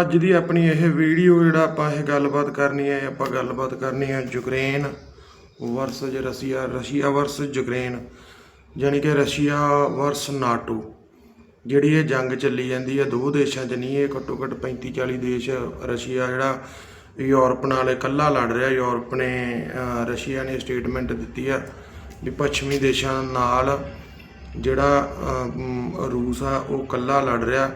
ਅੱਜ ਦੀ ਆਪਣੀ ਇਹ ਵੀਡੀਓ ਜਿਹੜਾ ਆਪਾਂ ਇਹ ਗੱਲਬਾਤ ਕਰਨੀ ਹੈ, ਆਪਾਂ ਗੱਲਬਾਤ ਕਰਨੀ ਹੈ Ukraine versus Russia Russia versus Ukraine ਯਾਨੀ ਕਿ ਰਸ਼ੀਆ ਵਰਸ ਨਾਟੋ, ਜਿਹੜੀ ਇਹ ਜੰਗ ਚੱਲੀ ਜਾਂਦੀ ਹੈ, ਦੋ ਦੇਸ਼ਾਂ 'ਚ ਨਹੀਂ, ਇਹ ਘੱਟੋ ਘੱਟ 35 40 ਦੇਸ਼ ਰਸ਼ੀਆ ਜਿਹੜਾ ਯੂਰਪ ਨਾਲ ਇਕੱਲਾ ਲੜ ਰਿਹਾ, ਯੂਰਪ ਨੇ ਰਸ਼ੀਆ ਨੇ ਸਟੇਟਮੈਂਟ ਦਿੱਤੀ ਆ ਵੀ ਪੱਛਮੀ ਦੇਸ਼ਾਂ ਨਾਲ ਜਿਹੜਾ ਰੂਸ ਆ, ਉਹ ਇਕੱਲਾ ਲੜ ਰਿਹਾ।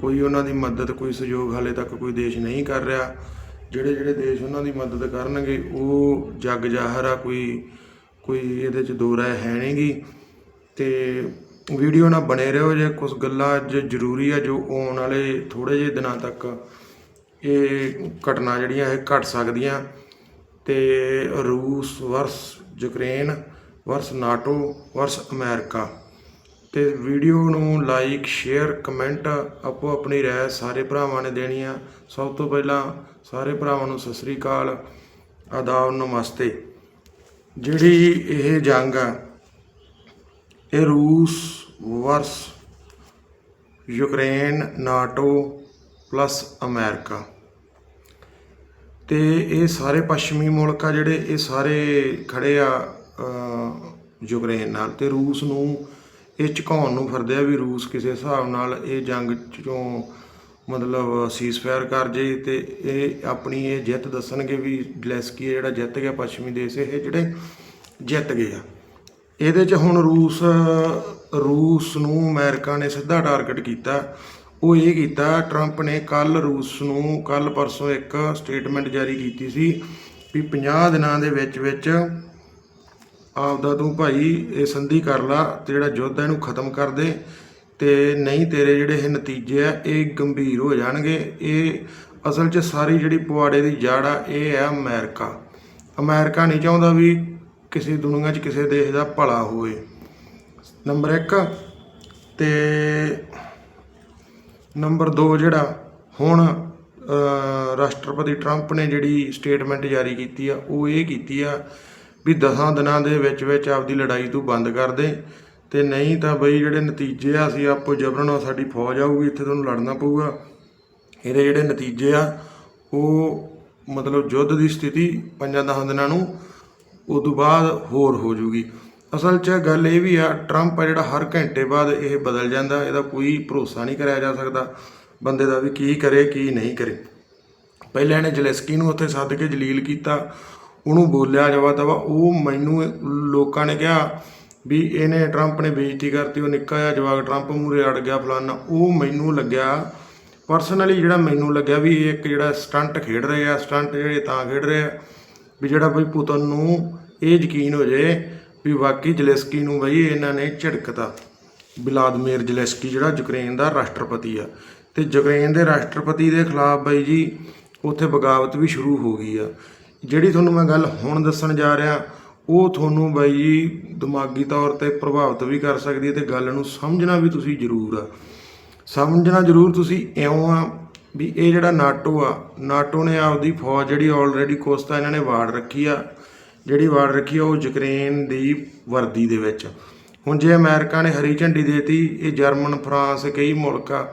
ਕੋਈ ਉਹਨਾਂ ਦੀ ਮਦਦ, ਕੋਈ ਸਹਿਯੋਗ ਹਾਲੇ ਤੱਕ ਕੋਈ ਦੇਸ਼ ਨਹੀਂ ਕਰ ਰਿਹਾ। ਜਿਹੜੇ ਜਿਹੜੇ ਦੇਸ਼ ਉਹਨਾਂ ਦੀ ਮਦਦ ਕਰਨਗੇ, ਉਹ ਜੱਗ ਜ਼ਾਹਰ ਆ ਕੋਈ ਕੋਈ ਇਹਦੇ ਚ ਦੋ ਰਾਏ ਹੈ ਨਹੀਂਗੀ ਤੇ ਵੀਡੀਓ ਨਾਲ ਬਣੇ ਰਹੋ ਜੇ ਕੁਝ ਗੱਲਾਂ ਅੱਜ ਜ਼ਰੂਰੀ ਆ ਜੋ ਆਉਣ ਵਾਲੇ ਥੋੜੇ ਜਿਹੇ ਦਿਨਾਂ ਤੱਕ ਇਹ ਘਟਨਾ ਜਿਹੜੀਆਂ ਇਹ ਘਟ ਸਕਦੀਆਂ। ਤੇ ਰੂਸ versus Ukraine versus NATO versus America. ਤੇ ਵੀਡੀਓ ਨੂੰ ਲਾਈਕ ਸ਼ੇਅਰ ਕਮੈਂਟ ਆਪੋ ਆਪਣੀ ਰਾਏ ਸਾਰੇ ਭਰਾਵਾਂ ਨੇ ਦੇਣੀ ਆ। ਸਭ ਤੋਂ ਪਹਿਲਾਂ ਸਾਰੇ ਭਰਾਵਾਂ ਨੂੰ ਸਤਿ ਸ੍ਰੀ ਅਕਾਲ, ਆਦਾਬ, ਨਮਸਤੇ। ਜਿਹੜੀ ਇਹ ਜੰਗ ਆ, ਇਹ ਰੂਸ versus Ukraine, NATO plus America. ਤੇ ਇਹ ਸਾਰੇ ਪੱਛਮੀ ਮੁਲਕ ਆ ਜਿਹੜੇ ਇਹ ਸਾਰੇ ਖੜੇ ਆ ਯੂਕਰੇਨ ਨਾਲ। ਤੇ ਰੂਸ ਨੂੰ ਇਹ ਝੁਕਾਉਣ ਨੂੰ ਫਿਰਦੇ ਆ ਵੀ ਰੂਸ ਕਿਸੇ ਹਿਸਾਬ ਨਾਲ ਇਹ ਜੰਗ ਚੋਂ ਮਤਲਬ ਸੀਜ਼ਫਾਇਰ ਕਰ ਜੇ ਤੇ ਇਹ ਆਪਣੀ ਇਹ ਜਿੱਤ ਦੱਸਣਗੇ ਵੀ ਡਲੈਸਕੀ ਜਿਹੜਾ ਜਿੱਤ ਗਿਆ ਪੱਛਮੀ ਦੇਸ਼, ਇਹ ਜਿਹੜੇ ਜਿੱਤ ਗਏ ਆ। ਇਹਦੇ 'ਚ ਹੁਣ ਰੂਸ ਰੂਸ ਨੂੰ ਅਮਰੀਕਾ ਨੇ ਸਿੱਧਾ ਟਾਰਗੇਟ ਕੀਤਾ। ਉਹ ਇਹ ਕੀਤਾ ਟਰੰਪ ਨੇ ਕੱਲ ਰੂਸ ਨੂੰ ਕੱਲ ਪਰਸੋਂ ਇੱਕ ਸਟੇਟਮੈਂਟ ਜਾਰੀ ਕੀਤੀ ਸੀ ਵੀ 50 ਦਿਨਾਂ ਦੇ ਵਿੱਚ ਵਿੱਚ ਆਪਦਾ ਤੂੰ ਭਾਈ ਇਹ ਸੰਧੀ ਕਰ ਲਾ ਤੇ ਜਿਹੜਾ ਯੁੱਧ ਹੈ ਇਹਨੂੰ ਖਤਮ ਕਰ ਦੇ ਤੇ ਨਹੀਂ ਤੇਰੇ ਜਿਹੜੇ ਇਹ ਨਤੀਜੇ ਆ, ਇਹ ਗੰਭੀਰ ਹੋ ਜਾਣਗੇ। ਇਹ ਅਸਲ 'ਚ ਸਾਰੀ ਜਿਹੜੀ ਪੁਆੜੇ ਦੀ ਜੜ ਆ, ਇਹ ਹੈ ਅਮਰੀਕਾ। ਅਮਰੀਕਾ ਨਹੀਂ ਚਾਹੁੰਦਾ ਵੀ ਕਿਸੇ ਦੁਨੀਆ 'ਚ ਕਿਸੇ ਦੇਸ਼ ਦਾ ਭਲਾ ਹੋਵੇ। ਨੰਬਰ 1 ਤੇ ਨੰਬਰ 2 ਜਿਹੜਾ ਹੁਣ ਰਾਸ਼ਟਰਪਤੀ ਟਰੰਪ ਨੇ ਜਿਹੜੀ ਸਟੇਟਮੈਂਟ ਜਾਰੀ ਕੀਤੀ ਆ, ਉਹ ਇਹ ਕੀਤੀ ਆ ਵੀ 10 ਦਿਨਾਂ ਦੇ ਵਿੱਚ ਵਿੱਚ ਆਪਦੀ ਲੜਾਈ ਤੂੰ ਬੰਦ ਕਰ ਦੇ। ਤੇ ਨਹੀਂ ਤਾਂ ਬਈ ਜਿਹੜੇ ਨਤੀਜੇ ਆ, ਅਸੀਂ ਆਪੋ ਜਬਰਨ ਸਾਡੀ ਫੌਜ ਆਊਗੀ, ਇੱਥੇ ਤੁਹਾਨੂੰ ਲੜਨਾ ਪਊਗਾ। ਇਹਦੇ ਜਿਹੜੇ ਨਤੀਜੇ ਆ, ਉਹ ਮਤਲਬ ਯੁੱਧ ਦੀ ਸਥਿਤੀ ਪੰਜਾਂ ਦਸਾਂ ਦਿਨਾਂ ਨੂੰ ਉਦੋਂ ਬਾਅਦ ਹੋਰ ਹੋ ਜੂਗੀ ਅਸਲ 'ਚ ਗੱਲ ਇਹ ਵੀ ਆ ਟਰੰਪ ਆ ਜਿਹੜਾ ਹਰ ਘੰਟੇ ਬਾਅਦ ਇਹ ਬਦਲ ਜਾਂਦਾ, ਇਹਦਾ ਕੋਈ ਭਰੋਸਾ ਨਹੀਂ ਕਰਿਆ ਜਾ ਸਕਦਾ, ਬੰਦੇ ਦਾ ਵੀ ਕੀ ਕਰੇ, ਕੀ ਨਹੀਂ ਕਰੇ। ਪਹਿਲਾਂ ਇਹਨੇ ਜਲੈਸਕੀ ਨੂੰ ਉੱਥੇ ਸੱਦ ਕੇ ਜਲੀਲ ਕੀਤਾ ਉਹਨੂੰ ਬੋਲਿਆ ਜਵਾ ਤਵਾ ਉਹ ਮੈਨੂੰ ਲੋਕਾਂ ਨੇ ਕਿਹਾ ਵੀ ਇਹਨੇ ਟਰੰਪ ਨੇ ਬੇਇੱਜ਼ਤੀ ਕਰਤੀ, ਉਹ ਨਿੱਕਾ ਜਿਹਾ ਜਵਾਕ ਟਰੰਪ ਮੂਰੇ ਅੜ ਗਿਆ ਫਲਾਨਾ। ਉਹ ਮੈਨੂੰ ਲੱਗਿਆ ਪਰਸਨਲੀ ਜਿਹੜਾ ਮੈਨੂੰ ਲੱਗਿਆ ਵੀ ਇਹ ਇੱਕ ਜਿਹੜਾ ਸਟੰਟ ਖੇਡ ਰਹੇ ਆ ਸਟੰਟ ਜਿਹੜੇ ਤਾਂ ਖੇਡ ਰਹੇ ਆ, ਵੀ ਜਿਹੜਾ ਬਈ ਪੁਤਨ ਨੂੰ ਇਹ ਯਕੀਨ ਹੋ ਜਾਏ ਵੀ ਵਾਕਈ ਜਲੈਸਕੀ ਨੂੰ ਬਈ ਇਹਨਾਂ ਨੇ ਝਿੜਕਤਾ। ਵਲਾਦਮੀਰ ਜਲੈਸਕੀ ਜਿਹੜਾ ਯੂਕਰੇਨ ਦਾ ਰਾਸ਼ਟਰਪਤੀ ਆ। ਤੇ ਯੂਕਰੇਨ ਦੇ ਰਾਸ਼ਟਰਪਤੀ ਦੇ ਖਿਲਾਫ ਬਈ ਜੀ, ਉੱਥੇ ਬਗਾਵਤ ਵੀ ਸ਼ੁਰੂ ਹੋ ਗਈ ਆ। ਜਿਹੜੀ ਤੁਹਾਨੂੰ ਮੈਂ ਗੱਲ ਹੁਣ ਦੱਸਣ ਜਾ ਰਿਹਾ, ਉਹ ਤੁਹਾਨੂੰ ਬਾਈ ਜੀ ਦਿਮਾਗੀ ਤੌਰ ਤੇ ਪ੍ਰਭਾਵਿਤ ਵੀ ਕਰ ਸਕਦੀ ਹੈ ਤੇ ਗੱਲ ਨੂੰ ਸਮਝਣਾ ਵੀ ਤੁਸੀਂ ਜ਼ਰੂਰ ਆ। ਸਮਝਣਾ ਜ਼ਰੂਰ ਤੁਸੀਂ ਇਉਂ ਆ ਵੀ ਇਹ ਜਿਹੜਾ ਨਾਟੋ ਆ, ਨਾਟੋ ਨੇ ਆਪਦੀ ਫੌਜ ਜਿਹੜੀ ਆਲਰੇਡੀ ਕੋਸਤਾ ਇਹਨਾਂ ਨੇ ਵਾੜ ਰੱਖੀ ਆ, ਜਿਹੜੀ ਵਾੜ ਰੱਖੀ ਆ ਉਹ ਯੂਕਰੇਨ ਦੀ ਵਰਦੀ ਦੇ ਵਿੱਚ। ਹੁਣ ਜੇ ਅਮਰੀਕਾ ਨੇ ਹਰੀ ਝੰਡੀ ਦੇਤੀ, ਇਹ ਜਰਮਨ, ਫਰਾਂਸ, ਕਈ ਮੁਲਕ ਆ,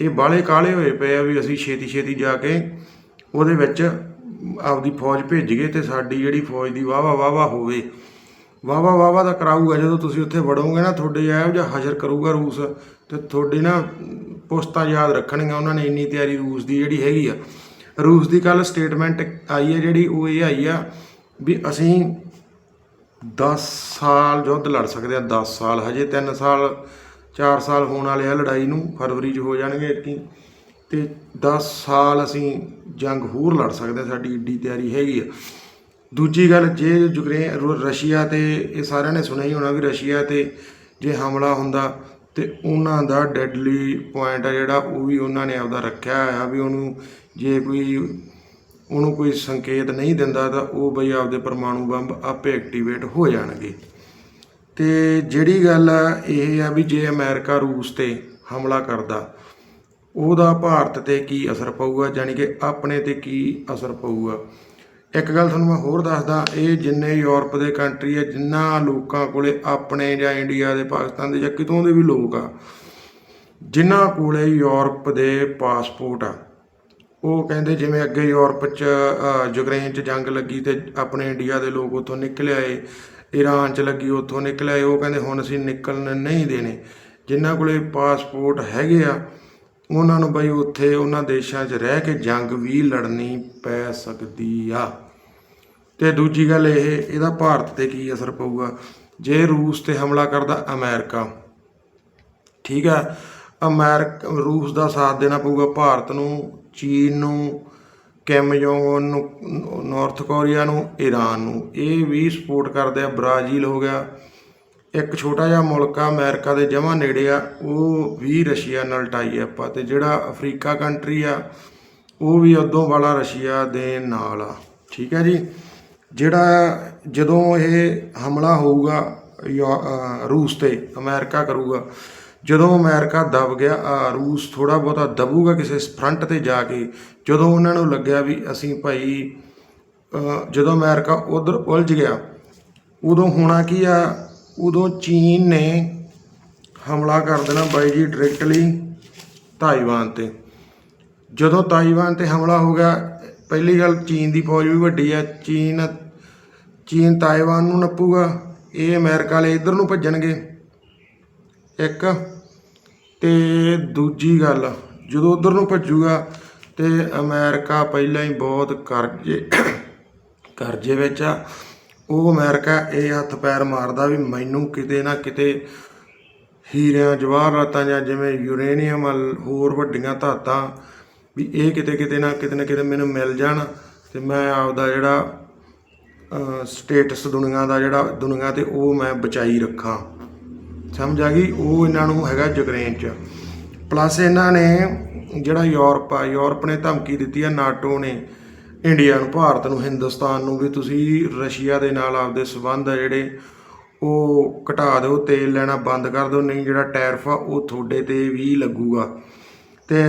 ਇਹ ਬਾਲੇ ਕਾਲੇ ਹੋਏ ਪਏ ਆ ਵੀ ਅਸੀਂ ਛੇਤੀ ਛੇਤੀ ਜਾ ਕੇ ਉਹਦੇ ਵਿੱਚ ਆਪਦੀ ਫੌਜ ਭੇਜੀਏ ਤੇ ਸਾਡੀ ਜਿਹੜੀ ਫੌਜ ਦੀ ਵਾਵਾ ਵਾਵਾ ਹੋਵੇ। ਵਾਵਾ ਵਾਵਾ ਦਾ ਕਰਾਊਗਾ। ਜਦੋਂ ਤੁਸੀਂ ਉੱਥੇ ਵੜੋਗੇ ਨਾ, ਤੁਹਾਡੇ ਇਹੋ ਜਿਹਾ ਹਸ਼ਰ ਕਰੂਗਾ ਰੂਸ। ਤੇ ਤੁਹਾਡੀ ਨਾ ਪੁਸਤਾਂ ਯਾਦ ਰੱਖਣਗੀਆਂ ਉਹਨਾਂ ਨੇ ਇੰਨੀ ਤਿਆਰੀ ਰੂਸ ਦੀ ਜਿਹੜੀ ਹੈਗੀ ਆ। ਰੂਸ ਦੀ ਕੱਲ ਸਟੇਟਮੈਂਟ ਆਈ ਹੈ ਜਿਹੜੀ, ਉਹ ਇਹ ਆਈ ਆ ਵੀ ਅਸੀਂ 10 ਸਾਲ ਯੁੱਧ ਲੜ ਸਕਦੇ ਆ। 10 ਸਾਲ, ਹਜੇ 3 ਸਾਲ 4 ਸਾਲ ਹੋਣ ਵਾਲੇ ਆ ਲੜਾਈ ਨੂੰ। ਫਰਵਰੀ 'ਚ ਹੋ ਜਾਣਗੇ ਕਿ ਤੇ 10 ਸਾਲ ਅਸੀਂ ਜੰਗ ਹੋਰ ਲੜ ਸਕਦੇ ਆ ਸਾਡੀ ਏਡੀ ਤਿਆਰੀ ਹੈਗੀ ਆ। ਦੂਜੀ ਗੱਲ, ਜੇ ਯੂਕਰੇਨ ਰੋ- ਰਸ਼ੀਆ ਤੇ ਇਹ ਸਾਰਿਆਂ ਨੇ ਸੁਣਿਆ ਹੀ ਹੋਣਾ ਵੀ ਰਸ਼ੀਆ ਤੇ ਜੇ ਹਮਲਾ ਹੁੰਦਾ ਤੇ ਉਹਨਾਂ ਦਾ ਡੈਡਲੀ ਪੁਆਇੰਟ ਆ ਜਿਹੜਾ, ਉਹ ਵੀ ਉਹਨਾਂ ਨੇ ਆਪਦਾ ਰੱਖਿਆ ਹੋਇਆ ਵੀ ਉਹਨੂੰ ਜੇ ਕੋਈ, ਉਹਨੂੰ ਕੋਈ ਸੰਕੇਤ ਨਹੀਂ ਦਿੰਦਾ ਤਾਂ ਉਹ ਬਈ ਆਪਦੇ ਪਰਮਾਣੂ ਬੰਬ ਆਪੇ ਐਕਟੀਵੇਟ ਹੋ ਜਾਣਗੇ। ਤੇ ਜਿਹੜੀ ਗੱਲ ਆ ਇਹ ਆ ਵੀ ਜੇ ਅਮਰੀਕਾ ਰੂਸ ਤੇ ਹਮਲਾ ਕਰਦਾ ਉਹਦਾ ਭਾਰਤ ਤੇ ਕੀ ਅਸਰ ਪਊਗਾ ਯਾਨੀ ਕਿ ਆਪਣੇ ਤੇ ਕੀ ਅਸਰ ਪਊਗਾ। ਇੱਕ ਗੱਲ ਤੁਹਾਨੂੰ ਮੈਂ ਹੋਰ ਦੱਸਦਾ, ਇਹ ਜਿੰਨੇ ਯੂਰਪ ਦੇ ਕੰਟਰੀ ਆ ਜਿਨ੍ਹਾਂ ਲੋਕਾਂ ਕੋਲੇ ਆਪਣੇ ਜਾਂ ਇੰਡੀਆ ਦੇ, ਪਾਕਿਸਤਾਨ ਦੇ ਜਾਂ ਕਿਤੋਂ ਦੇ ਵੀ ਲੋਕ ਆ, ਜਿਨ੍ਹਾਂ ਕੋਲੇ ਯੂਰਪ ਦੇ ਪਾਸਪੋਰਟ ਆ, ਉਹ ਕਹਿੰਦੇ ਜਿਵੇਂ ਅੱਗੇ ਯੂਰਪ 'ਚ ਯੂਕਰੇਨ 'ਚ ਜੰਗ ਲੱਗੀ ਤੇ ਆਪਣੇ ਇੰਡੀਆ ਦੇ ਲੋਕ ਉੱਥੋਂ ਨਿਕਲ ਆਏ ਈਰਾਨ 'ਚ ਲੱਗੀ ਉੱਥੋਂ ਨਿਕਲ ਆਏ, ਉਹ ਕਹਿੰਦੇ ਹੁਣ ਅਸੀਂ ਨਿਕਲਣ ਨਹੀਂ ਦੇਣੇ। ਜਿਨ੍ਹਾਂ ਕੋਲੇ ਪਾਸਪੋਰਟ ਹੈਗੇ ਆ ਉਹਨਾਂ ਨੂੰ ਬਈ ਉੱਥੇ ਉਹਨਾਂ ਦੇਸ਼ਾਂ 'ਚ ਰਹਿ ਕੇ ਜੰਗ ਵੀ ਲੜਨੀ ਪੈ ਸਕਦੀ ਆ। ਤੇ ਦੂਜੀ ਗੱਲ ਇਹ, ਇਹਦਾ ਭਾਰਤ ਤੇ ਕੀ ਅਸਰ ਪਊਗਾ? ਜੇ ਰੂਸ ਤੇ ਹਮਲਾ ਕਰਦਾ ਅਮਰੀਕਾ, ਠੀਕ ਆ? ਅਮਰੀਕਾ, ਰੂਸ ਦਾ ਸਾਥ ਦੇਣਾ ਪਊਗਾ ਭਾਰਤ ਨੂੰ, ਚੀਨ ਨੂੰ ਕਿਮ ਜੋਂਗ ਨੂੰ, ਨਾਰਥ ਕੋਰੀਆ ਨੂੰ ਈਰਾਨ ਨੂੰ। ਇਹ ਵੀ ਸਪੋਰਟ ਕਰਦੇ ਆ। ਬ੍ਰਾਜ਼ੀਲ ਹੋ ਗਿਆ ਇੱਕ ਛੋਟਾ ਜਿਹਾ ਮੁਲਕ ਆ, ਅਮਰੀਕਾ ਦੇ ਜਮਾਂ ਨੇੜੇ ਆ, ਉਹ ਵੀ ਰਸ਼ੀਆ ਨਾਲ ਟਾਈ ਅਪ ਆ ਤੇ ਜਿਹੜਾ ਅਫਰੀਕਾ ਕੰਟਰੀ ਆ, ਉਹ ਵੀ ਉਦੋਂ ਵਾਲਾ ਰਸ਼ੀਆ ਦੇ ਨਾਲ ਆ। ਠੀਕ ਹੈ ਜੀ? ਜਿਹੜਾ ਜਦੋਂ ਇਹ ਹਮਲਾ ਹੋਊਗਾ, ਯੂ- ਰੂਸ ਤੇ, ਅਮਰੀਕਾ ਕਰੂਗਾ, ਜਦੋਂ ਅਮਰੀਕਾ ਦਬ ਗਿਆ ਅਹ ਰੂਸ ਥੋੜਾ ਬਹੁਤਾ ਦਬੂਗਾ ਕਿਸੇ ਫਰੰਟ ਤੇ ਜਾ ਕੇ, ਜਦੋਂ ਉਹਨਾਂ ਨੂੰ ਲੱਗਿਆ ਵੀ ਅਸੀਂ ਭਾਈ ਜਦੋਂ ਅਮਰੀਕਾ ਉਧਰ ਉਲਝ ਗਿਆ, ਉਦੋਂ ਹੋਣਾ ਕੀ ਆ? ਉਦੋਂ ਚੀਨ ਨੇ ਹਮਲਾ ਕਰ ਦੇਣਾ ਬਾਈ ਜੀ ਡਾਇਰੈਕਟਲੀ ਤਾਈਵਾਨ ਤੇ। ਜਦੋਂ ਤਾਈਵਾਨ ਤੇ ਹਮਲਾ ਹੋ ਗਿਆ, ਪਹਿਲੀ ਗੱਲ ਚੀਨ ਦੀ ਫੌਜ ਵੀ ਵੱਡੀ ਆ, ਚੀਨ ਚੀਨ ਤਾਈਵਾਨ ਨੂੰ ਨੱਪੂਗਾ, ਇਹ ਅਮਰੀਕਾ ਵਾਲੇ ਇਧਰ ਨੂੰ ਭੱਜਣਗੇ। ਇੱਕ ਤੇ ਦੂਜੀ ਗੱਲ, ਜਦੋਂ ਉਧਰ ਨੂੰ ਭੱਜੂਗਾ ਤੇ ਅਮਰੀਕਾ ਪਹਿਲਾਂ ਹੀ ਬਹੁਤ ਕਰਜ਼ੇ ਕਰਜ਼ੇ ਵਿੱਚ ਆ। ਉਹ ਅਮਰੀਕਾ ਇਹ ਹੱਥ ਪੈਰ ਮਾਰਦਾ ਵੀ ਮੈਨੂੰ ਕਿਤੇ ਨਾ ਕਿਤੇ ਹੀਰਿਆਂ ਜਵਾਹਰਾਤਾਂ ਜਾਂ ਜਿਵੇਂ ਯੂਰੇਨੀਅਮ ਵੱਲ ਹੋਰ ਵੱਡੀਆਂ ਧਾਤਾਂ ਵੀ ਇਹ ਕਿਤੇ ਕਿਤੇ ਨਾ ਕਿਤੇ ਨਾ ਕਿਤੇ ਮੈਨੂੰ ਮਿਲ ਜਾਣ ਤੇ ਮੈਂ ਆਪਦਾ ਜਿਹੜਾ ਸਟੇਟਸ ਦੁਨੀਆ ਦਾ ਜਿਹੜਾ ਦੁਨੀਆ ਤੇ ਉਹ ਮੈਂ ਬਚਾਈ ਰੱਖਾਂ। ਸਮਝ ਆ ਗਈ? ਉਹ ਇਹਨਾਂ ਨੂੰ ਹੈਗਾ ਯੂਕਰੇਨ ਚ। ਪਲੱਸ ਇਹਨਾਂ ਨੇ ਜਿਹੜਾ ਯੂਰਪ ਆ, ਯੂਰਪ ਨੇ ਧਮਕੀ ਦਿੱਤੀ ਆ, ਨਾਟੋ ਨੇ। ਇੰਡੀਆ ਨੂੰ, ਭਾਰਤ ਨੂੰ, ਹਿੰਦੁਸਤਾਨ ਨੂੰ ਵੀ ਤੁਸੀਂ ਰਸ਼ੀਆ ਦੇ ਨਾਲ ਆਪਦੇ ਸਬੰਧ ਆ ਜਿਹੜੇ, ਉਹ ਘਟਾ ਦਿਓ, ਤੇਲ ਲੈਣਾ ਬੰਦ ਕਰ ਦਿਓ, ਨਹੀਂ ਜਿਹੜਾ ਟੈਰਫ ਆ, ਉਹ ਤੁਹਾਡੇ ਤੇ ਵੀ ਲੱਗੂਗਾ। ਤੇ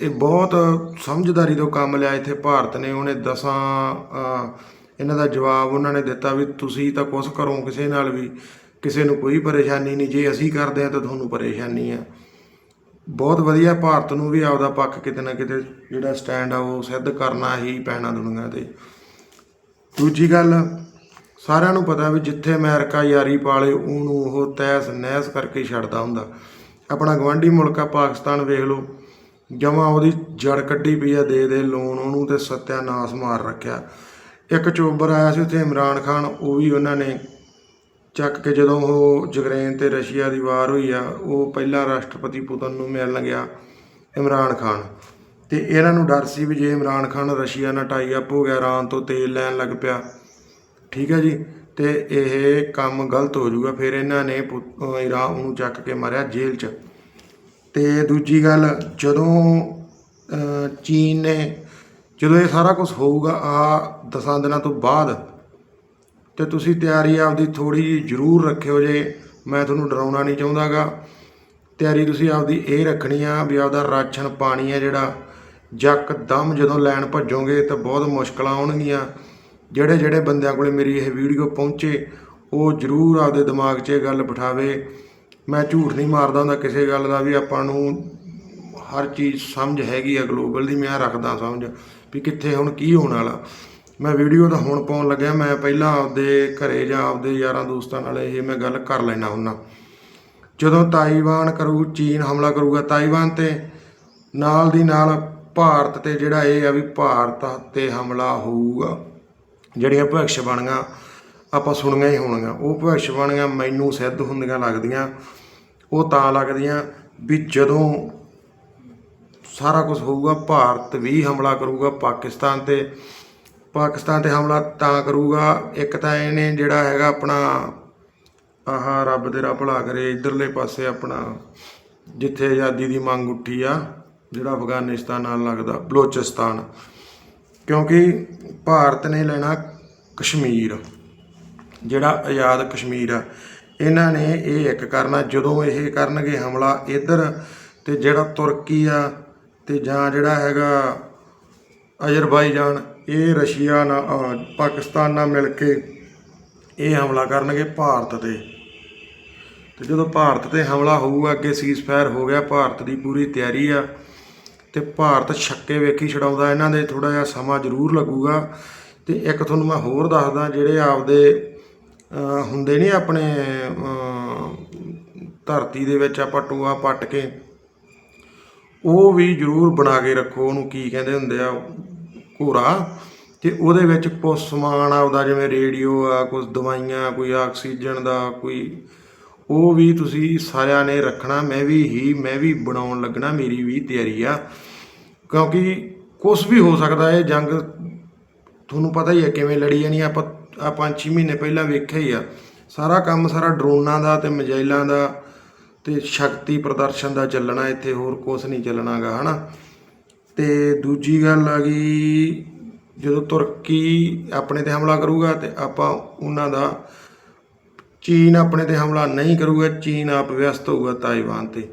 ਇਹ ਬਹੁਤ ਸਮਝਦਾਰੀ ਤੋਂ ਕੰਮ ਲਿਆ ਇੱਥੇ ਭਾਰਤ ਨੇ, ਉਹਨੇ ਦਸਾਂ ਇਹਨਾਂ ਦਾ ਜਵਾਬ ਉਹਨਾਂ ਨੇ ਦਿੱਤਾ ਵੀ ਤੁਸੀਂ ਤਾਂ ਕੁਛ ਕਰੋ ਕਿਸੇ ਨਾਲ ਵੀ ਕਿਸੇ ਨੂੰ ਕੋਈ ਪਰੇਸ਼ਾਨੀ ਨਹੀਂ, ਜੇ ਅਸੀਂ ਕਰਦੇ ਆ ਤਾਂ ਤੁਹਾਨੂੰ ਪਰੇਸ਼ਾਨੀ ਆ। ਬਹੁਤ ਵਧੀਆ ਭਾਰਤ ਨੂੰ ਵੀ ਆਪਦਾ ਪੱਖ ਕਿਤੇ ਨਾ ਕਿਤੇ ਜਿਹੜਾ ਸਟੈਂਡ ਆ ਉਹ ਸਿੱਧ ਕਰਨਾ ਹੀ ਪੈਣਾ ਦੁਨੀਆ ਤੇ। ਦੂਜੀ ਗੱਲ, ਸਾਰਿਆਂ ਨੂੰ ਪਤਾ ਵੀ ਜਿੱਥੇ ਅਮਰੀਕਾ ਯਾਰੀ ਪਾਲੇ, ਉਹਨੂੰ ਉਹ ਤੈਸ ਨਹਿਸ ਕਰਕੇ ਛੱਡਦਾ ਹੁੰਦਾ। ਆਪਣਾ ਗਵਾਂਢੀ ਮੁਲਕ ਆ, ਪਾਕਿਸਤਾਨ ਵੇਖ ਲਓ, ਜਮਾ ਉਹਦੀ ਜੜ ਕੱਢੀ ਪਈ ਆ, ਦੇ ਦੇ ਲੋਨ ਉਹਨੂੰ ਤੇ ਸਤਿਆਨਾਸ਼ ਮਾਰ ਰੱਖਿਆ। ਇੱਕ ਚੋਬਰ ਆਇਆ ਸੀ ਉੱਥੇ ਇਮਰਾਨ ਖਾਨ, ਉਹ ਵੀ ਉਹਨਾਂ ਨੇ ਚੱਕ ਕੇ ਜਦੋਂ ਉਹ ਯੂਕਰੇਨ ਤੇ ਰਸ਼ੀਆ ਦੀ ਵਾਰ ਹੋਈ ਆ, ਉਹ ਪਹਿਲਾ ਰਾਸ਼ਟਰਪਤੀ ਪੁਤਨ ਨੂੰ ਮਿਲਣ ਗਿਆ ਇਮਰਾਨ ਖਾਨ। ਤੇ ਇਹਨਾਂ ਨੂੰ ਡਰ ਸੀ ਵੀ ਜੇ ਇਮਰਾਨ ਖਾਨ ਰਸ਼ੀਆ ਨਾਲ ਟਾਈ ਅਪ ਹੋ ਗਿਆ ਇਰਾਨ ਤੋਂ ਤੇਲ ਲੈਣ ਲੱਗ ਪਿਆ। ਠੀਕ ਹੈ ਜੀ? ਤੇ ਇਹ ਕੰਮ ਗਲਤ ਹੋ ਜਾਊਗਾ, ਫਿਰ ਇਹਨਾਂ ਨੇ ਪੁ- ਇਰਾਨ ਨੂੰ ਚੱਕ ਕੇ ਮਾਰਿਆ ਜੇਲ੍ਹ 'ਚ। ਤੇ ਦੂਜੀ ਗੱਲ, ਜਦੋਂ ਚੀਨ ਨੇ, ਜਦੋਂ ਇਹ ਸਾਰਾ ਕੁਝ ਹੋਊਗਾ, ਆ ਦਸਾਂ ਦਿਨਾਂ ਤੋਂ ਬਾਅਦ ਤੇ ਤੁਸੀਂ ਤਿਆਰੀ ਆਪਦੀ ਥੋੜੀ ਜਿਹੀ ਜ਼ਰੂਰ ਰੱਖਿਓ ਜੇ। ਮੈਂ ਤੁਹਾਨੂੰ ਡਰਾਉਣਾ ਨਹੀਂ ਚਾਹੁੰਦਾਗਾ। ਤਿਆਰੀ ਤੁਸੀਂ ਆਪਦੀ ਇਹ ਰੱਖਣੀ ਆ ਵੀ ਆਪਦਾ ਰਾਸ਼ਨ ਪਾਣੀ ਆ ਜਿਹੜਾ ਦਮ ਜਦੋਂ ਲੈਣ ਭੱਜੋਗੇ ਤਾਂ ਬਹੁਤ ਮੁਸ਼ਕਲਾਂ ਆਉਣਗੀਆਂ। ਜਿਹੜੇ ਜਿਹੜੇ ਬੰਦਿਆਂ ਕੋਲੇ ਮੇਰੀ ਇਹ ਵੀਡੀਓ ਪਹੁੰਚੇ, ਉਹ ਜ਼ਰੂਰ ਆਪਦੇ ਦਿਮਾਗ 'ਚ ਇਹ ਗੱਲ ਬਿਠਾਵੇ। ਮੈਂ ਝੂਠ ਨਹੀਂ ਮਾਰਦਾ ਹੁੰਦਾ ਕਿਸੇ ਗੱਲ ਦਾ ਵੀ ਆਪਾਂ ਨੂੰ ਹਰ ਚੀਜ਼ ਸਮਝ ਹੈਗੀ ਆ ਗਲੋਬਲ ਦੀ ਮੈਂ ਰੱਖਦਾ ਸਮਝ ਵੀ ਕਿੱਥੇ ਹੁਣ ਕੀ ਹੋਣ ਵਾਲਾ। ਮੈਂ ਵੀਡੀਓ ਤਾਂ ਹੁਣ ਪਾਉਣ ਲੱਗਿਆ, ਮੈਂ ਪਹਿਲਾਂ ਆਪਦੇ ਘਰੇ ਜਾਂ ਆਪਦੇ ਯਾਰਾਂ ਦੋਸਤਾਂ ਨਾਲ ਇਹ ਮੈਂ ਗੱਲ ਕਰ ਲੈਣਾ ਹੁੰਨਾ। ਜਦੋਂ ਤਾਈਵਾਨ ਕਰੂ, ਚੀਨ ਹਮਲਾ ਕਰੂਗਾ, ਤਾਈਵਾਨ ਤੇ ਨਾਲ ਦੀ ਨਾਲ ਭਾਰਤ ਤੇ ਜਿਹੜਾ ਇਹ ਆ ਵੀ ਭਾਰਤ ਤੇ ਹਮਲਾ ਹੋਊਗਾ, ਜਿਹੜੀਆਂ ਭਵਿੱਖਬਾਣੀਆਂ ਆਪਾਂ ਸੁਣੀਆਂ ਹੀ ਹੋਣਗੀਆਂ। ਉਹ ਭਵਿੱਖਬਾਣੀਆਂ ਮੈਨੂੰ ਸਿੱਧ ਹੁੰਦੀਆਂ ਲੱਗਦੀਆਂ, ਉਹ ਤਾਂ ਲੱਗਦੀਆਂ ਵੀ ਜਦੋਂ ਸਾਰਾ ਕੁਝ ਹੋਊਗਾ, ਭਾਰਤ ਵੀ ਹਮਲਾ ਕਰੂਗਾ, ਪਾਕਿਸਤਾਨ ਤੇ ਪਾਕਿਸਤਾਨ ਤੇ ਹਮਲਾ ਤਾਂ ਕਰੂਗਾ। ਇੱਕ ਤਾਂ ਇਹਨੇ ਜਿਹੜਾ ਹੈਗਾ ਆਪਣਾ, ਆਹ, ਰੱਬ ਤੇਰਾ ਭਲਾ ਕਰੇ, ਇਧਰਲੇ ਪਾਸੇ ਆਪਣਾ, ਜਿੱਥੇ ਆਜ਼ਾਦੀ ਦੀ ਮੰਗ ਉੱਠੀ ਆ, ਜਿਹੜਾ ਅਫਗਾਨਿਸਤਾਨ ਨਾਲ ਲੱਗਦਾ, ਬਲੋਚਿਸਤਾਨ। ਕਿਉਂਕਿ ਭਾਰਤ ਨੇ ਲੈਣਾ ਕਸ਼ਮੀਰ, ਜਿਹੜਾ ਆਜ਼ਾਦ ਕਸ਼ਮੀਰ ਆ। ਇਹਨਾਂ ਨੇ ਇਹ ਇੱਕ ਕਰਨਾ, ਜਦੋਂ ਇਹ ਕਰਨਗੇ ਹਮਲਾ ਇੱਧਰ, ਤੇ ਜਿਹੜਾ ਤੁਰਕੀ ਆ, ਤੇ ਜਾਂ ਜਿਹੜਾ ਹੈਗਾ ਅਜ਼ਰਬਾਈਜਾਨ ਇਹ ਰਸ਼ੀਆ ਨਾਲ ਪਾਕਿਸਤਾਨ ਨਾਲ ਮਿਲ ਕੇ ਇਹ ਹਮਲਾ ਕਰਨਗੇ ਭਾਰਤ ਤੇ। ਤੇ ਜਦੋਂ ਭਾਰਤ ਤੇ ਹਮਲਾ ਹੋਊਗਾ, ਅੱਗੇ ਸੀਜ਼ਫਾਇਰ ਹੋ ਗਿਆ, ਭਾਰਤ ਦੀ ਪੂਰੀ ਤਿਆਰੀ ਆ। ਤੇ ਭਾਰਤ ਛੱਕੇ ਵੇਖੀ ਛਡਾਉਂਦਾ, ਇਹਨਾਂ ਦੇ ਥੋੜਾ ਜਿਹਾ ਸਮਾਂ ਜ਼ਰੂਰ ਲੱਗੂਗਾ। ਤੇ ਇੱਕ ਤੁਹਾਨੂੰ ਮੈਂ ਹੋਰ ਦੱਸਦਾ, ਜਿਹੜੇ ਆਪਦੇ ਹੁੰਦੇ ਨਹੀਂ ਆਪਣੇ ਧਰਤੀ ਦੇ ਵਿੱਚ ਆਪਾਂ ਟੋਆ ਪੱਟ ਕੇ, ਉਹ ਵੀ ਜ਼ਰੂਰ ਬਣਾ ਕੇ ਰੱਖੋ। ਉਹਨੂੰ ਕੀ ਕਹਿੰਦੇ ਹੁੰਦੇ ਆ? ਘੋਰਾ ਤੇ ਉਹਦੇ ਵਿੱਚ ਕੁਝ ਸਮਾਨ ਆਪਦਾ ਜਿਵੇਂ ਰੇਡੀਓ ਆ ਕੁਝ ਦਵਾਈਆਂ ਕੋਈ ਆਕਸੀਜਨ ਦਾ ਕੋਈ ਉਹ ਵੀ ਤੁਸੀਂ ਸਾਰਿਆਂ ਨੇ ਰੱਖਣਾ ਮੈਂ ਵੀ ਹੀ ਮੈਂ ਵੀ ਬਣਾਉਣ ਲੱਗਣਾ ਮੇਰੀ ਵੀ ਤਿਆਰੀ ਆ। ਕਿਉਂਕਿ ਕੁਝ ਵੀ ਹੋ ਸਕਦਾ ਹੈ ਜੰਗ ਤੁਹਾਨੂੰ ਪਤਾ ਹੀ ਹੈ ਕਿਵੇਂ ਲੜੀ ਜਾਣੀ ਆ, ਆਪਾਂ ਆ ਪੰਜ ਛੇ ਮਹੀਨੇ ਪਹਿਲਾਂ ਵੇਖਿਆ ਹੀ ਆ। ਸਾਰਾ ਕੰਮ ਸਾਰਾ ਡਰੋਨਾਂ ਦਾ ਤੇ ਮਜਾਈਲਾਂ ਦਾ ਤੇ ਸ਼ਕਤੀ ਪ੍ਰਦਰਸ਼ਨ ਦਾ ਚੱਲਣਾ ਇੱਥੇ ਹੋਰ ਕੁਝ ਨਹੀਂ ਚੱਲਣਾਗਾ ਹਨਾ? ਤੇ ਦੂਜੀ ਗੱਲ ਆ ਗਈ, ਜਦੋਂ ਤੁਰਕੀ ਆਪਣੇ ਤੇ ਹਮਲਾ ਕਰੂਗਾ ਤੇ ਆਪਾਂ ਉਹਨਾਂ ਦਾ ਚੀਨ ਆਪਣੇ ਤੇ ਹਮਲਾ ਨਹੀਂ ਕਰੂਗਾ, ਚੀਨ ਆਪ ਵਿਅਸਤ ਹੋਊਗਾ ਤਾਈਵਾਨ ਤੇ।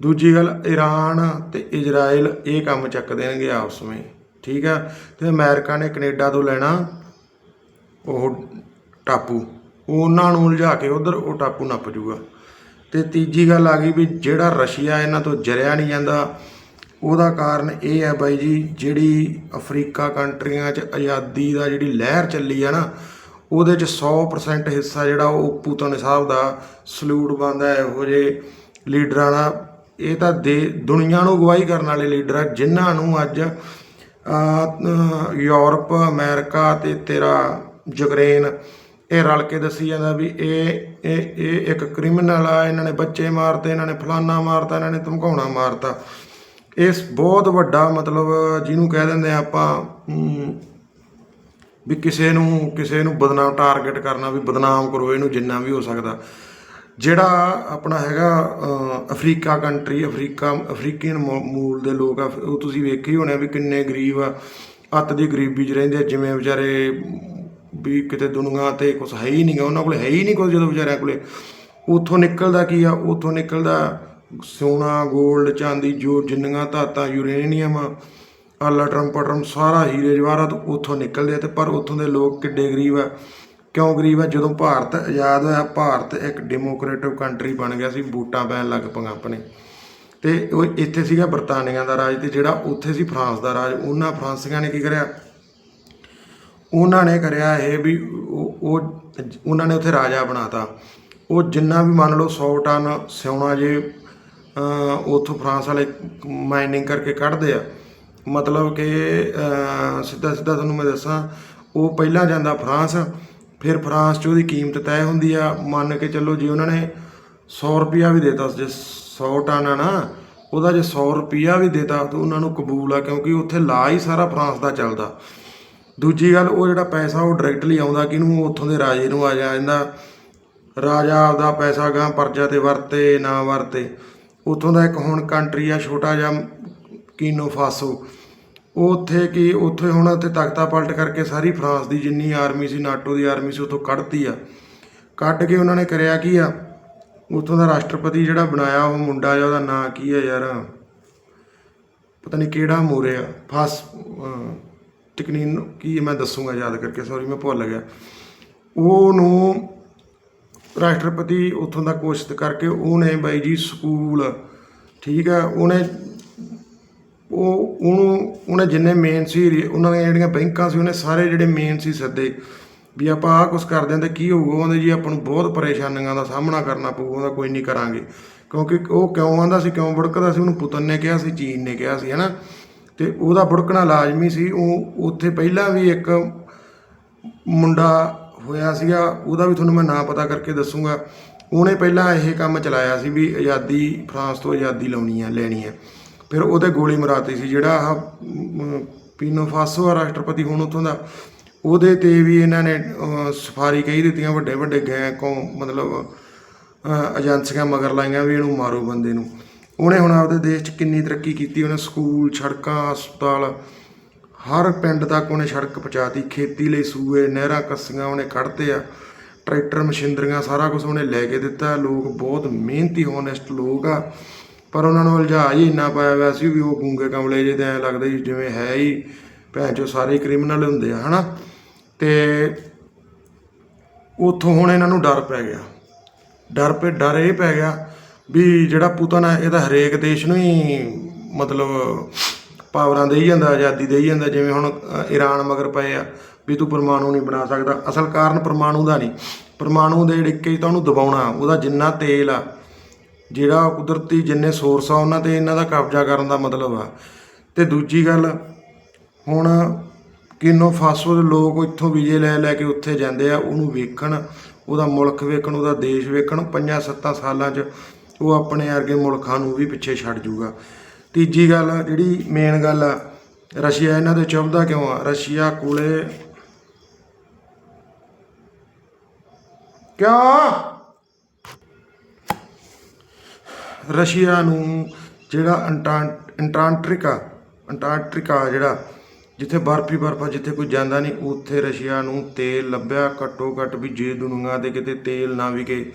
ਦੂਜੀ ਗੱਲ ਈਰਾਨ ਤੇ ਇਜ਼ਰਾਈਲ ਇਹ ਕੰਮ ਚੱਕ ਦੇਣਗੇ ਆਪਸ ਵਿੱਚ, ਠੀਕ ਆ? ਤੇ ਅਮਰੀਕਾ ਨੇ ਕੈਨੇਡਾ ਤੋਂ ਲੈਣਾ ਉਹ ਟਾਪੂ, ਉਹਨਾਂ ਨੂੰ ਉਲਝਾ ਕੇ ਉਧਰ ਉਹ ਟਾਪੂ ਨੱਪ ਜੂਗਾ। ਤੇ ਤੀਜੀ ਗੱਲ ਆ ਗਈ ਵੀ ਜਿਹੜਾ ਰਸ਼ੀਆ ਇਹਨਾਂ ਤੋਂ ਜਰਿਆ ਨਹੀਂ ਜਾਂਦਾ ਉਹਦਾ ਕਾਰਨ ਇਹ ਹੈ ਬਾਈ ਜੀ, ਜਿਹੜੀ ਅਫਰੀਕਾ ਕੰਟਰੀਆਂ 'ਚ ਆਜ਼ਾਦੀ ਦਾ ਜਿਹੜੀ ਲਹਿਰ ਚੱਲੀ ਆ ਨਾ, ਉਹਦੇ 'ਚ 100% ਹਿੱਸਾ ਜਿਹੜਾ ਉਹ ਪੂਤਨ ਸਾਹਿਬ ਦਾ ਸਲੂਟ ਬੰਦਾ ਇਹੋ ਜਿਹੇ ਲੀਡਰਾਂ ਦਾ। ਇਹ ਤਾਂ ਦੇ, ਦੁਨੀਆ ਨੂੰ ਅਗਵਾਈ ਕਰਨ ਵਾਲੇ ਲੀਡਰ ਆ, ਜਿਨ੍ਹਾਂ ਨੂੰ ਅੱਜ ਯੂਰਪ, ਅਮਰੀਕਾ ਤੇ ਤੇਰਾ ਯੂਕਰੇਨ ਇਹ ਰਲ ਕੇ ਦੱਸੀ ਜਾਂਦਾ ਵੀ ਇਹ ਇਹ ਇਹ ਇੱਕ ਕ੍ਰਿਮੀਨਲ ਆ, ਇਹਨਾਂ ਨੇ ਬੱਚੇ ਮਾਰਤੇ, ਇਹਨਾਂ ਨੇ ਫਲਾਨਾ ਮਾਰਤਾ, ਇਹਨਾਂ ਨੇ ਧਮਕਾਉਣਾ ਮਾਰਤਾ। ਇਸ ਬਹੁਤ ਵੱਡਾ ਮਤਲਬ ਜਿਹਨੂੰ ਕਹਿ ਦਿੰਦੇ ਆ ਆਪਾਂ ਵੀ ਕਿਸੇ ਨੂੰ ਕਿਸੇ ਨੂੰ ਬਦਨਾਮ ਟਾਰਗੇਟ ਕਰਨਾ, ਵੀ ਬਦਨਾਮ ਕਰੋ, ਇਹਨੂੰ ਜਿੰਨਾ ਵੀ ਹੋ ਸਕਦਾ। ਜਿਹੜਾ ਆਪਣਾ ਹੈਗਾ ਅਫਰੀਕਾ ਕੰਟਰੀ ਅਫਰੀਕਾ ਅਫਰੀਕਨ ਮੂ- ਮੂਲ ਦੇ ਲੋਕ ਆ, ਉਹ ਤੁਸੀਂ ਵੇਖੇ ਹੀ ਹੋਣੇ ਆ ਵੀ ਕਿੰਨੇ ਗਰੀਬ ਆ, ਅੱਤ ਦੀ ਗਰੀਬੀ 'ਚ ਰਹਿੰਦੇ ਆ, ਜਿਵੇਂ ਵਿਚਾਰੇ ਵੀ ਕਿਤੇ ਦੁਨੀਆ ਤੇ ਕੁਝ ਹੈ ਹੀ ਨਹੀਂਗਾ ਉਹਨਾਂ ਕੋਲ ਹੈ ਹੀ ਨਹੀਂ ਕੁਝ ਜਦੋਂ ਵਿਚਾਰਿਆਂ ਕੋਲੇ। ਉੱਥੋਂ ਨਿਕਲਦਾ ਕੀ ਆ, ਉੱਥੋਂ ਨਿਕਲਦਾ ਸੋਨਾ 골ਡ ਚਾਂਦੀ ਜੋ ਜਿੰਨੀਆਂ ਧਾਤਾਂ, ਯੂਰੇਨੀਅਮ, ਆਲਾ ਪਟਰਮ, ਸਾਰਾ ਹੀਰੇ ਜਵਾਹਰਾਤ ਉੱਥੋਂ ਨਿਕਲਦੇ ਆ ਤੇ ਪਰ ਉੱਥੋਂ ਦੇ ਲੋਕ ਕਿੱਡੇ ਗਰੀਬ ਆ। ਕਿਉਂ ਗਰੀਬ ਆ? ਜਦੋਂ ਭਾਰਤ ਆਜ਼ਾਦ ਹੋਇਆ, ਭਾਰਤ ਇੱਕ ਡੈਮੋਕ੍ਰੇਟਿਵ ਕੰਟਰੀ ਬਣ ਗਿਆ ਸੀ, ਵੋਟਾਂ ਪੈਣ ਲੱਗ ਪਈਆਂ ਆਪਣੇ। ਤੇ ਉਹ ਇੱਥੇ ਸੀਗਾ ਬਰਤਾਨੀਆ ਦਾ ਰਾਜ ਤੇ ਜਿਹੜਾ ਉੱਥੇ ਸੀ ਫਰਾਂਸ ਦਾ ਰਾਜ। ਉਹਨਾਂ ਫਰਾਂਸੀਆਂ ਨੇ ਕੀ ਕਰਿਆ? ਉਹਨਾਂ ਨੇ ਕਰਿਆ ਇਹ ਵੀ ਉਹ ਉਹਨਾਂ ਨੇ ਉੱਥੇ ਰਾਜਾ ਬਣਾਤਾ। ਉਹ ਜਿੰਨਾ ਵੀ ਮੰਨ ਲਓ 100 ਟਨ ਸਿਉਣਾ ਜੇ ਉੱਥੋਂ ਫਰਾਂਸ ਵਾਲੇ ਮਾਈਨਿੰਗ ਕਰਕੇ ਕੱਢਦੇ ਆ। ਮਤਲਬ ਕਿ ਸਿੱਧਾ ਸਿੱਧਾ ਤੁਹਾਨੂੰ ਮੈਂ ਦੱਸਾਂ, ਉਹ ਪਹਿਲਾਂ ਜਾਂਦਾ ਫਰਾਂਸ, ਫਿਰ ਫਰਾਂਸ 'ਚ ਉਹਦੀ ਕੀਮਤ ਤੈਅ ਹੁੰਦੀ ਆ। ਮੰਨ ਕੇ ਚੱਲੋ ਜੇ ਉਹਨਾਂ ਨੇ 100 ਰੁਪਿਆ ਵੀ ਦੇਤਾ, ਜੇ 100 ਟਨ ਆ ਨਾ, ਉਹਦਾ ਜੇ 100 ਰੁਪਿਆ ਵੀ ਦੇਤਾ, ਤਾਂ ਉਹਨਾਂ ਨੂੰ ਕਬੂਲ ਆ, ਕਿਉਂਕਿ ਉੱਥੇ ਲਾ ਹੀ ਸਾਰਾ ਫਰਾਂਸ ਦਾ ਚੱਲਦਾ। ਦੂਜੀ ਗੱਲ, ਉਹ ਜਿਹੜਾ ਪੈਸਾ ਉਹ ਡਾਇਰੈਕਟਲੀ ਆਉਂਦਾ ਕਿਹਨੂੰ? ਉੱਥੋਂ ਦੇ ਰਾਜੇ ਨੂੰ ਆ ਜਾਂਦਾ। ਰਾਜਾ ਆਪਦਾ ਪੈਸਾ ਗਾਂ ਪਰਜਾ ਤੇ ਵਰਤੇ, ਨਾ ਵਰਤੇ। ਉੱਥੋਂ ਦਾ ਇੱਕ ਹੁਣ ਕੰਟਰੀ ਆ, ਛੋਟਾ ਜਿਹਾ ਕੀਨੋ ਫਾਸੋ। ਉਹ ਉੱਥੇ ਕਿ, ਉੱਥੇ ਹੁਣ ਉੱਥੇ ਤਖਤਾ ਪਲਟ ਕਰਕੇ ਸਾਰੀ ਫਰਾਂਸ ਦੀ ਜਿੰਨੀ ਆਰਮੀ ਸੀ, ਨਾਟੋ ਦੀ ਆਰਮੀ ਸੀ, ਉੱਥੋਂ ਕੱਢਤੀ ਆ। ਕੱਢ ਕੇ ਉਹਨਾਂ ਨੇ ਕਰਿਆ ਕੀ ਆ? ਉੱਥੋਂ ਦਾ ਰਾਸ਼ਟਰਪਤੀ ਜਿਹੜਾ ਬਣਾਇਆ, ਉਹ ਮੁੰਡਾ ਆ ਉਹਦਾ ਨਾਂ ਕੀ ਆ ਯਾਰ? ਪਤਾ ਨਹੀਂ ਕਿਹੜਾ ਮੋਰੇ ਆ। ਫਾਸ ਟੈਕਨੀਨ ਕੀ ਮੈਂ ਦੱਸੂਗਾ ਯਾਦ ਕਰਕੇ ਸੌਰੀ ਮੈਂ ਭੁੱਲ ਗਿਆ। ਉਹਨੂੰ ਰਾਸ਼ਟਰਪਤੀ ਉੱਥੋਂ ਦਾ ਕੋਸ਼ਿਸ਼ ਕਰਕੇ ਉਹਨੇ ਬਾਈ ਜੀ ਸਕੂਲ, ਠੀਕ ਹੈ, ਉਹਨੇ ਉਹ, ਉਹਨੂੰ, ਉਹਨੇ ਜਿੰਨੇ ਮੇਨ ਸੀ, ਉਹਨਾਂ ਦੀਆਂ ਜਿਹੜੀਆਂ ਬੈਂਕਾਂ ਸੀ, ਉਹਨੇ ਸਾਰੇ ਜਿਹੜੇ ਮੇਨ ਸੀ ਸੱਦੇ, ਵੀ ਆਪਾਂ ਆਹ ਕੁਛ ਕਰਦੇ ਹਾਂ ਤਾਂ ਕੀ ਹੋਊਗਾ, ਉਹਦੇ ਜੀ ਆਪਾਂ ਨੂੰ ਬਹੁਤ ਪਰੇਸ਼ਾਨੀਆਂ ਦਾ ਸਾਹਮਣਾ ਕਰਨਾ ਪਊਗਾ ਉਹਦਾ ਕੋਈ ਨਹੀਂ ਕਰਾਂਗੇ। ਕਿਉਂਕਿ ਉਹ ਕਿਉਂ ਆਂਦਾ ਸੀ, ਕਿਉਂ ਭੜਕਦਾ ਸੀ, ਉਹਨੂੰ ਪੁਤਨ ਨੇ ਕਿਹਾ ਸੀ, ਚੀਨ ਨੇ ਕਿਹਾ ਸੀ, ਹਨਾ? ਤੇ ਉਹਦਾ ਭੜਕਣਾ ਲਾਜ਼ਮੀ ਸੀ, ਉਹ ਉੱਥੇ ਪਹਿਲਾਂ ਵੀ ਇੱਕ ਮੁੰਡਾ ਹੋਇਆ ਸੀਗਾ, ਉਹਦਾ ਵੀ ਤੁਹਾਨੂੰ ਮੈਂ ਨਾਂ ਪਤਾ ਕਰਕੇ ਦੱਸੂਗਾ। ਉਹਨੇ ਪਹਿਲਾਂ ਇਹ ਕੰਮ ਚਲਾਇਆ ਸੀ ਵੀ ਆਜ਼ਾਦੀ ਫਰਾਂਸ ਤੋਂ ਆਜ਼ਾਦੀ ਲਾਉਣੀ ਹੈ ਲੈਣੀ ਹੈ ਫਿਰ ਉਹਦੇ ਗੋਲੀ ਮਰਾਤੀ ਸੀ, ਜਿਹੜਾ ਆਹ ਪੀਨੋ ਫਾਸੋ ਆ ਰਾਸ਼ਟਰਪਤੀ ਹੁਣ ਉੱਥੋਂ ਦਾ, ਉਹਦੇ ਤੇ ਵੀ ਇਹਨਾਂ ਨੇ ਸਫਾਰੀ ਕਹੀ ਦਿੱਤੀਆਂ ਵੱਡੇ ਵੱਡੇ ਗੈਂ ਕੋ ਮਤਲਬ ਏਜੰਸੀਆਂ ਮਗਰ ਲਾਈਆਂ ਵੀ ਇਹਨੂੰ ਮਾਰੋ ਬੰਦੇ ਨੂੰ। ਉਹਨੇ ਹੁਣ ਆਪਦੇ ਦੇਸ਼ 'ਚ ਕਿੰਨੀ ਤਰੱਕੀ ਕੀਤੀ, ਉਹਨੇ ਸਕੂਲ, ਸੜਕਾਂ, ਹਸਪਤਾਲ ਹਰ ਪਿੰਡ ਤੱਕ ਉਹਨੇ ਸੜਕ ਪਹੁੰਚਾਤੀ, ਖੇਤੀ ਲਈ ਸੂਏ, ਨਹਿਰਾਂ ਕੱਸੀਆਂ ਉਹਨੇ ਕੱਢਤੇ ਆ ਟਰੈਕਟਰ, ਮਸ਼ੀਨਰੀਆਂ, ਸਾਰਾ ਕੁਝ ਉਹਨੇ ਲੈ ਕੇ ਦਿੱਤਾ। ਲੋਕ ਬਹੁਤ ਮਿਹਨਤੀ ਹੋਨੈਸਟ ਲੋਕ ਆ, ਪਰ ਉਹਨਾਂ ਨੂੰ ਉਲਝਾ ਹੀ ਇੰਨਾ ਪਾਇਆ ਹੋਇਆ ਸੀ ਵੀ ਉਹ ਗੂੰਗੇ ਕਮਲੇ ਜਿਹੇ ਤੇ ਐਂ ਲੱਗਦਾ ਸੀ ਜਿਵੇਂ ਹੈ ਹੀ ਭੈਣ ਚੋ ਸਾਰੇ ਕ੍ਰਿਮੀਨਲ ਹੁੰਦੇ ਆ, ਹਨਾ? ਤੇ ਉਥੋਂ ਹੁਣ ਇਹਨਾਂ ਨੂੰ ਡਰ ਪੈ ਗਿਆ। ਡਰ ਪੇ, ਡਰ ਇਹ ਪੈ ਗਿਆ ਵੀ ਜਿਹੜਾ ਪੁਤਨ ਹੈ ਇਹ ਤਾਂ ਹਰੇਕ ਦੇਸ਼ ਨੂੰ ਹੀ ਮਤਲਬ ਪਾਵਰਾਂ ਦੇਈ ਜਾਂਦਾ, ਆਜ਼ਾਦੀ ਦੇਈ ਜਾਂਦਾ, ਜਿਵੇਂ ਹੁਣ ਈਰਾਨ ਮਗਰ ਪਏ ਆ, ਵੀ ਤੂੰ ਪਰਮਾਣੂ ਨਹੀਂ ਬਣਾ ਸਕਦਾ। ਅਸਲ ਕਾਰਨ ਪਰਮਾਣੂ ਦਾ ਨਹੀਂ। ਪਰਮਾਣੂ ਦੇ ਡਿੱਕੇ 'ਚ ਤਾਂ ਉਹਨੂੰ ਦਬਾਉਣਾ, ਉਹਦਾ ਜਿੰਨਾ ਤੇਲ ਆ, ਜਿਹੜਾ ਕੁਦਰਤੀ ਜਿੰਨੇ ਸੋਰਸ ਆ, ਉਹਨਾਂ ਤੇ ਇਹਨਾਂ ਦਾ ਕਬਜ਼ਾ ਕਰਨ ਦਾ ਮਤਲਬ ਆ। ਤੇ ਦੂਜੀ ਗੱਲ, ਹੁਣ ਕਿੰਨੋ ਫਾਸੋ ਲੋਕ ਇੱਥੋਂ ਵੀਜ਼ੇ ਲੈ ਲੈ ਕੇ ਉੱਥੇ ਜਾਂਦੇ ਆ, ਉਹਨੂੰ ਵੇਖਣ, ਉਹਦਾ ਮੁਲਕ ਵੇਖਣ, ਉਹਦਾ ਦੇਸ਼ ਵੇਖਣ, ਪੰਜਾਂ ਸੱਤਾਂ ਸਾਲਾਂ 'ਚ ਉਹ ਆਪਣੇ ਵਰਗੇ ਮੁਲਕਾਂ ਨੂੰ ਵੀ ਪਿੱਛੇ ਛੱਡ ਜੂਗਾ। ਤੀਜੀ ਗੱਲ ਆ, ਜਿਹੜੀ ਮੇਨ ਗੱਲ ਆ ਰਸ਼ੀਆ ਇਹਨਾਂ ਦੇ ਚੁੱਭਦਾ ਕਿਉਂ ਆ? ਰਸ਼ੀਆ ਕੋਲੇ ਕਿਉਂ? ਰਸ਼ੀਆ ਨੂੰ ਜਿਹੜਾ ਅੰਟਾਰ- ਅੰਟਾਰਕਟਿਕਾ ਅੰਟਾਰਕਟਿਕਾ ਜਿਹੜਾ ਜਿੱਥੇ ਬਰਫੀ ਹੀ ਬਰਫ ਜਿੱਥੇ ਕੋਈ ਜਾਂਦਾ ਨਹੀਂ ਉੱਥੇ ਰਸ਼ੀਆ ਨੂੰ ਤੇਲ ਲੱਭਿਆ ਘੱਟੋ ਘੱਟ ਵੀ ਜੇ ਦੁਨੀਆ ਦੇ ਕਿਤੇ ਤੇਲ ਨਾ ਵਿਕੇ।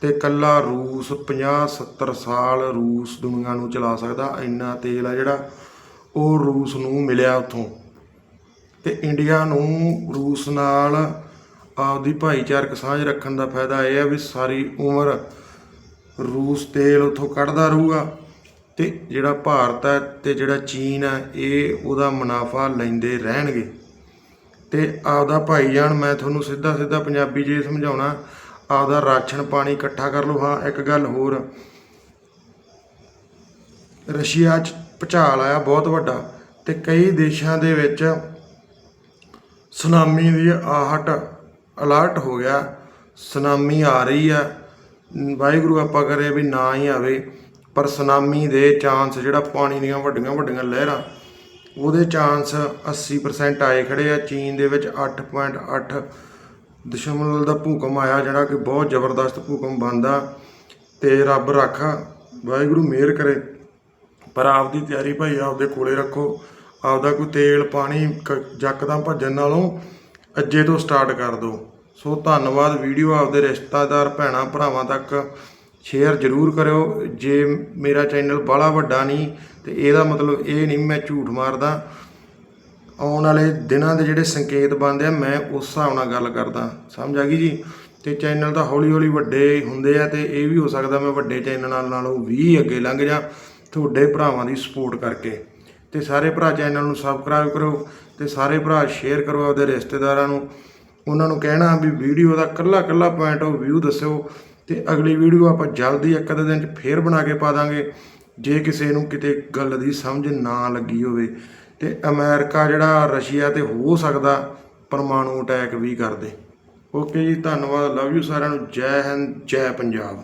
ਤੇ ਕੱਲਾ ਰੂਸ 50 70 ਸਾਲ ਰੂਸ ਦੁਨੀਆ ਨੂੰ ਚਲਾ ਸਕਦਾ, ਇੰਨਾ ਤੇਲ ਆ ਜਿਹੜਾ, ਉਹ ਰੂਸ ਨੂੰ ਮਿਲਿਆ ਉੱਥੋਂ। ਤੇ ਇੰਡੀਆ ਨੂੰ ਰੂਸ ਨਾਲ ਆਪਦੀ ਭਾਈਚਾਰਕ ਸਾਂਝ ਰੱਖਣ ਦਾ ਫਾਇਦਾ ਇਹ ਆ ਵੀ ਸਾਰੀ ਉਮਰ ਰੂਸ ਤੇਲ ਉੱਥੋਂ ਕੱਢਦਾ ਰਹੂਗਾ। ਤੇ ਜਿਹੜਾ ਭਾਰਤ ਹੈ ਤੇ ਜਿਹੜਾ ਚੀਨ ਹੈ, ਇਹ ਉਹਦਾ ਮੁਨਾਫਾ ਲੈਂਦੇ ਰਹਿਣਗੇ। ਤੇ ਆਪਦਾ ਭਾਈਜਾਨ, ਮੈਂ ਤੁਹਾਨੂੰ ਸਿੱਧਾ ਸਿੱਧਾ ਪੰਜਾਬੀ 'ਚ ਇਹ ਸਮਝਾਉਣਾ ਆਪਦਾ ਰਾਸ਼ਨ ਪਾਣੀ ਇਕੱਠਾ ਕਰ ਲਓ। ਹਾਂ, ਇੱਕ ਗੱਲ ਹੋਰ। ਰਸ਼ੀਆ 'ਚ ਭੁਚਾਲ ਆਇਆ ਬਹੁਤ ਵੱਡਾ ਤੇ ਕਈ ਦੇਸ਼ਾਂ ਦੇ ਵਿੱਚ ਸੁਨਾਮੀ ਦੀ ਆਹਟ ਅਲਰਟ ਹੋ ਗਿਆ। ਸੁਨਾਮੀ ਆ ਰਹੀ ਆ। ਵਾਹਿਗੁਰੂ ਆਪਾਂ ਕਰੇ ਵੀ ਨਾ ਹੀ ਆਵੇ, ਪਰ ਸੁਨਾਮੀ ਦੇ ਚਾਂਸ ਜਿਹੜਾ ਪਾਣੀ ਦੀਆਂ ਵੱਡੀਆਂ ਵੱਡੀਆਂ ਲਹਿਰਾਂ, ਉਹਦੇ ਚਾਂਸ 80% ਆਏ ਖੜੇ ਆ। ਚੀਨ ਦੇ ਵਿੱਚ 8.8 ਦਸ਼ਮਲਵ ਦਾ ਭੂਕੰਪ ਆਇਆ, ਜਿਹੜਾ ਕਿ ਬਹੁਤ ਜ਼ਬਰਦਸਤ ਭੂਕੰਪ ਬਣਦਾ। ਤੇ ਰੱਬ ਰਾਖਾ, ਵਾਹਿਗੁਰੂ ਮਿਹਰ ਕਰੇ। ਪਰ ਆਪਦੀ ਤਿਆਰੀ ਭਾਈ ਆਪਦੇ ਕੋਲੇ ਰੱਖੋ। ਆਪਦਾ ਕੋਈ ਤੇਲ, ਪਾਣੀ, ਕ- ਯਕਦਮ ਭੱਜਣ ਨਾਲੋਂ ਅੱਜੇ ਤੋਂ ਸਟਾਰਟ ਕਰ ਦਿਓ। ਸੋ ਧੰਨਵਾਦ। ਵੀਡੀਓ ਆਪਦੇ ਰਿਸ਼ਤੇਦਾਰ, ਭੈਣਾਂ, ਭਰਾਵਾਂ ਤੱਕ ਸ਼ੇਅਰ ਜ਼ਰੂਰ ਕਰਿਓ। ਜੇ ਮੇਰਾ ਚੈਨਲ ਬਾਹਲਾ ਵੱਡਾ ਨਹੀਂ, ਤੇ ਇਹਦਾ ਮਤਲਬ ਇਹ ਨਹੀਂ ਮੈਂ ਝੂਠ ਮਾਰਦਾ। ਆਉਣ ਵਾਲੇ ਦਿਨਾਂ ਦੇ ਜਿਹੜੇ ਸੰਕੇਤ ਬਣਦੇ ਆ, ਮੈਂ ਉਸ ਹਿਸਾਬ ਨਾਲ ਗੱਲ ਕਰਦਾ। ਸਮਝ ਆ ਗਈ ਜੀ? ਤੇ ਚੈਨਲ ਤਾਂ ਹੌਲੀ ਹੌਲੀ ਵੱਡੇ ਹੁੰਦੇ ਆ ਤੇ ਇਹ ਵੀ ਹੋ ਸਕਦਾ ਮੈਂ ਵੱਡੇ ਚੈਨਲ ਨਾਲੋਂ ਵੀ ਅੱਗੇ ਲੰਘ ਜਾ ਤੁਹਾਡੇ ਭਰਾਵਾਂ ਦੀ ਸਪੋਰਟ ਕਰਕੇ। ਤੇ ਸਾਰੇ ਭਰਾ ਚੈਨਲ ਨੂੰ ਸਬਸਕ੍ਰਾਈਬ ਕਰੋ ਤੇ ਸਾਰੇ ਭਰਾ ਸ਼ੇਅਰ ਕਰੋ ਆਪਦੇ ਰਿਸ਼ਤੇਦਾਰਾਂ ਨੂੰ। ਉਹਨਾਂ ਨੂੰ ਕਹਿਣਾ ਵੀ ਵੀਡੀਓ ਦਾ ਕੱਲਾ ਕੱਲਾ ਪੁਆਇੰਟ ਆਫ ਵਿਊ ਦੱਸਿਓ ਤੇ ਅਗਲੀ ਵੀਡੀਓ ਆਪਾਂ ਜਲਦੀ ਇੱਕ ਅੱਧੇ ਦਿਨ ਚ ਫੇਰ ਬਣਾ ਕੇ ਪਾ ਦਾਂਗੇ। ਜੇ ਕਿਸੇ ਨੂੰ ਕਿਤੇ ਗੱਲ ਦੀ ਸਮਝ ਨਾ ਲੱਗੀ ਹੋਵੇ ਤੇ ਅਮਰੀਕਾ ਜਿਹੜਾ ਰਸ਼ੀਆ ਤੇ ਹੋ ਸਕਦਾ ਪਰਮਾਣੂ ਅਟੈਕ ਵੀ ਕਰਦੇ। ਓਕੇ ਜੀ, ਧੰਨਵਾਦ, ਲਵ ਯੂ ਸਾਰਿਆਂ ਨੂੰ, ਜੈ ਹਿੰਦ, ਜੈ ਪੰਜਾਬ।